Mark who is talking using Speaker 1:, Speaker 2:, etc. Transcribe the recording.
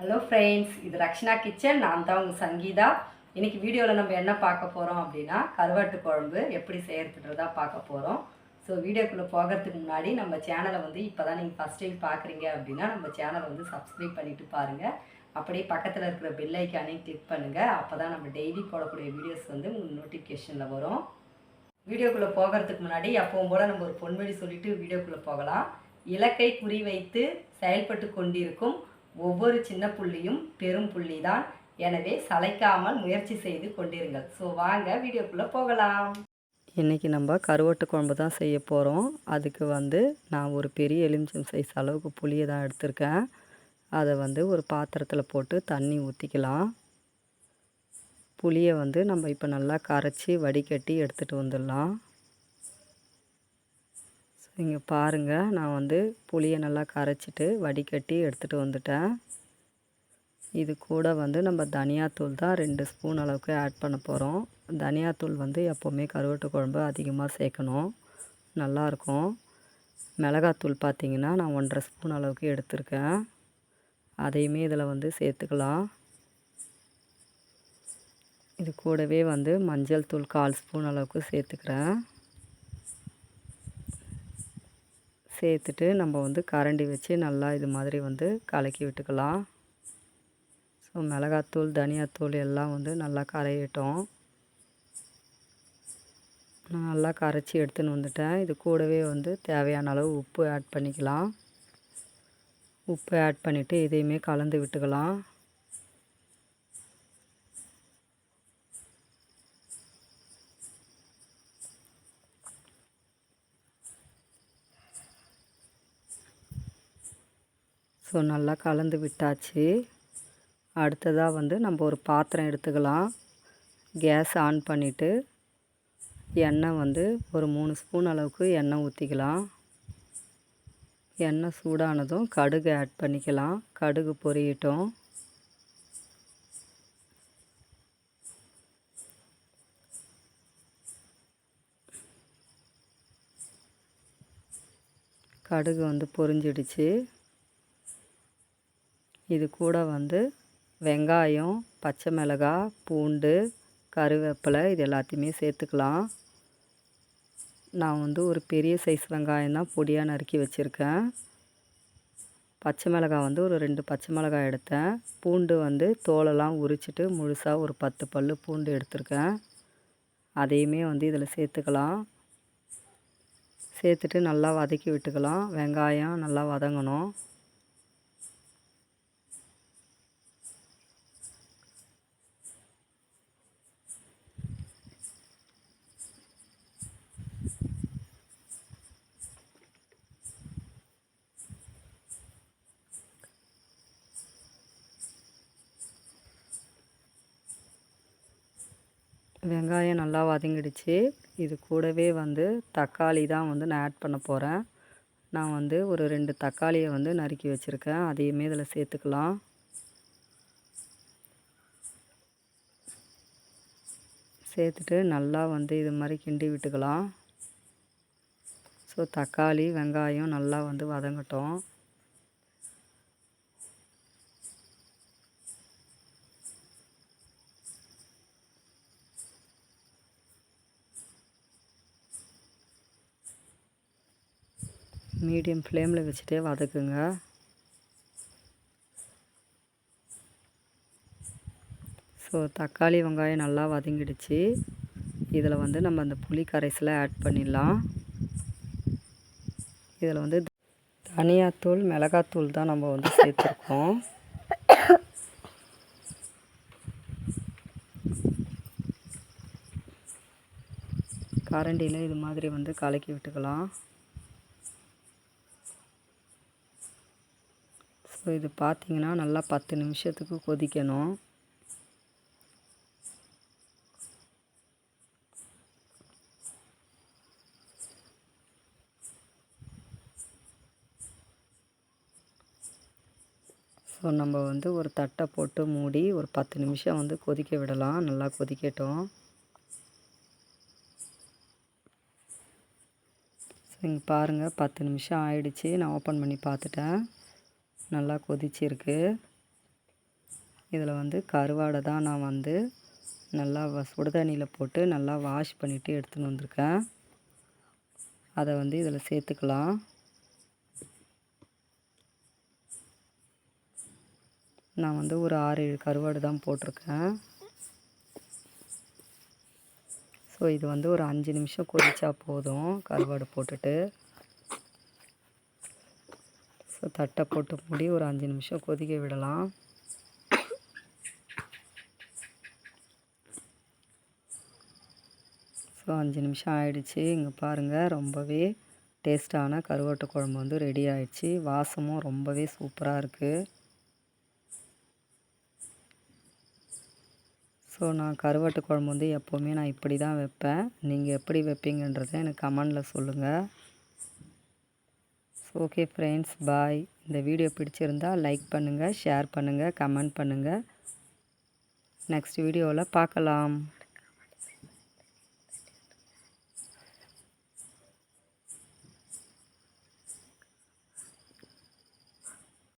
Speaker 1: Hello friends இது Rakshana kitchen. நான் தான் உங்கள் சங்கீதா. இன்றைக்கி வீடியோவில் நம்ம என்ன பார்க்க போகிறோம் அப்படின்னா கருவாட்டு குழம்பு எப்படி செய்யறதுன்றதா பார்க்க போகிறோம் ஸோ வீடியோக்குள்ளே போகிறதுக்கு முன்னாடி நம்ம சேனலை வந்து இப்போ தான் நீங்கள் ஃபஸ்ட் டைம் பார்க்குறீங்க அப்படின்னா நம்ம சேனலை வந்து சப்ஸ்கிரைப் பண்ணிவிட்டு பாருங்கள் அப்படியே பக்கத்தில் இருக்கிற பெல் ஐக்கானையும் கிளிக் பண்ணுங்கள் அப்போ தான் நம்ம டெய்லி போடக்கூடிய வீடியோஸ் வந்து உங்களுக்கு நோட்டிஃபிகேஷனில் வரும். வீடியோக்குள்ளே போகிறதுக்கு முன்னாடி எப்பவும் போல் நம்ம ஒரு பொன்மொழி சொல்லிவிட்டு வீடியோக்குள்ளே போகலாம். இலக்கை குறி வைத்து செயல்பட்டு கொண்டிருக்கும் ஒவ்வொரு சின்ன புள்ளியும் பெரும் புள்ளி தான் எனவே சளைக்காமல் முயற்சி செய்து கொண்டிருங்கள். ஸோ வாங்க வீடியோக்குள்ளே போகலாம். இன்றைக்கி நம்ம கருவாட்டு குழம்பு தான் செய்ய போகிறோம் அதுக்கு வந்து நான் ஒரு பெரிய எலுமிச்சம் சைஸ் அளவுக்கு புளியை தான் எடுத்திருக்கேன். அதை வந்து ஒரு பாத்திரத்தில் போட்டு தண்ணி ஊற்றிக்கலாம் புளியை வந்து நம்ம இப்போ நல்லா கரைச்சி வடிகட்டி எடுத்துகிட்டு வந்துடலாம். நீங்கள் பாருங்கள் நான் வந்து புளியை நல்லா கரைச்சிட்டு வடிகட்டி எடுத்துகிட்டு வந்துட்டேன். இது கூட வந்து நம்ம தனியாத்தூள் தான் ரெண்டு ஸ்பூன் அளவுக்கு ஆட் பண்ண போகிறோம் தனியாத்தூள் வந்து எப்போவுமே கருவட்டு குழம்பு அதிகமாக சேர்க்கணும். நல்லாயிருக்கும் மிளகாத்தூள் பார்த்திங்கன்னா நான் ஒன்றரை ஸ்பூன் அளவுக்கு எடுத்திருக்கேன். அதையுமே இதில் வந்து சேர்த்துக்கலாம். இது கூடவே வந்து மஞ்சள் தூள் கால் ஸ்பூன் அளவுக்கு சேர்த்துக்கிறேன். சேர்த்துட்டு நம்ம வந்து கரண்டி வச்சு நல்லா இது மாதிரி வந்து கலக்கி விட்டுக்கலாம். ஸோ மிளகாத்தூள் தனியாத்தூள் எல்லாம் வந்து நல்லா கரையிட்டோம். நான் நல்லா கரைச்சி எடுத்துன்னு வந்துட்டேன். இது கூடவே வந்து தேவையான அளவு உப்பு ஆட் பண்ணிக்கலாம். உப்பு ஆட் பண்ணிவிட்டு இதையுமே கலந்து விட்டுக்கலாம். ஸோ நல்லா கலந்து விட்டாச்சு. அடுத்ததாக வந்து நம்ம ஒரு பாத்திரம் எடுத்துக்கலாம். கேஸ் ஆன் பண்ணிவிட்டு எண்ணெய் வந்து ஒரு மூணு ஸ்பூன் அளவுக்கு எண்ணெய் ஊற்றிக்கலாம் எண்ணெய் சூடானதும் கடுகு ஆட் பண்ணிக்கலாம். கடுகு பொரியட்டும். கடுகு வந்து பொரிஞ்சிடுச்சு. இது கூட வந்து வெங்காயம் பச்சை மிளகாய் பூண்டு கருவேப்பிலை இது எல்லாத்தையுமே சேர்த்துக்கலாம். நான் வந்து ஒரு பெரிய சைஸ் வெங்காயம் தான் பொடியாக நறுக்கி வச்சுருக்கேன். பச்சை மிளகாய் வந்து ஒரு ரெண்டு பச்சை மிளகாய் எடுத்தேன். பூண்டு வந்து தோலெல்லாம் உரிச்சிட்டு முழுசாக ஒரு பத்து பல் பூண்டு எடுத்திருக்கேன். அதையுமே வந்து இதில் சேர்த்துக்கலாம். சேர்த்துட்டு நல்லா வதக்கி விட்டுக்கலாம். வெங்காயம் நல்லா வதங்கணும். வெங்காயம் நல்லா வதங்கிடுச்சு. இது கூடவே வந்து தக்காளி தான் வந்து நான் ஆட் பண்ண போகிறேன் நான் வந்து ஒரு ரெண்டு தக்காளியை வந்து நறுக்கி வச்சுருக்கேன். அதையுமே இதில் சேர்த்துக்கலாம். சேர்த்துட்டு நல்லா வந்து இது மாதிரி கிண்டி விட்டுக்கலாம். ஸோ தக்காளி வெங்காயம் நல்லா வந்து வதங்கட்டும். மீடியம் ஃப்ளேமில் வச்சுட்டே வதக்குங்க. ஸோ தக்காளி வெங்காயம் நல்லா வதங்கிடுச்சு. இதில் வந்து நம்ம அந்த புளி கரைசலை ஆட் பண்ணிடலாம். இதில் வந்து தனியாத்தூள் மிளகாத்தூள் தான் நம்ம வந்து சேர்த்துருக்கோம். கரண்டியில் இது மாதிரி வந்து கலக்கி விட்டுக்கலாம். ஸோ இது பார்த்திங்கன்னா நல்லா பத்து நிமிஷத்துக்கு கொதிக்கணும். ஸோ நம்ம வந்து ஒரு தட்டை போட்டு மூடி ஒரு பத்து நிமிஷம் வந்து கொதிக்க விடலாம். நல்லா கொதிக்கட்டும். ஸோ இங்கே பாருங்கள் பத்து நிமிஷம் ஆயிடுச்சு. நான் ஓப்பன் பண்ணி பார்த்துட்டேன். நல்லா கொதிச்சிருக்கு. இதில் வந்து கருவாடை தான் நான் வந்து நல்லா சுடுதண்ணியில் போட்டு நல்லா வாஷ் பண்ணிவிட்டு எடுத்துன்னு வந்திருக்கேன். அதை வந்து இதில் சேர்த்துக்கலாம். நான் வந்து ஒரு ஆறு ஏழு கருவாடு தான் போட்டிருக்கேன். ஸோ இது வந்து ஒரு அஞ்சு நிமிஷம் கொதிச்சா போதும் கருவாடு போட்டுட்டு. ஸோ தட்டை போட்டு மூடி ஒரு அஞ்சு நிமிஷம் கொதிக்க விடலாம். ஸோ அஞ்சு நிமிஷம் ஆயிடுச்சு. இங்கே பாருங்கள் ரொம்பவே டேஸ்டான கருவாட்டு குழம்பு வந்து ரெடி ஆயிடுச்சு. வாசமும் ரொம்பவே சூப்பராக இருக்குது ஸோ நான் கருவாட்டு குழம்பு வந்து எப்போவுமே நான் இப்படி தான் வைப்பேன். நீங்கள் எப்படி வைப்பீங்கன்றதை எனக்கு கமெண்டில் சொல்லுங்கள் ஓகே ஃப்ரெண்ட்ஸ் பாய் இந்த வீடியோ பிடிச்சிருந்தா லைக் பண்ணுங்கள் ஷேர் பண்ணுங்கள் கமெண்ட் பண்ணுங்கள் நெக்ஸ்ட் வீடியோவில் பார்க்கலாம்.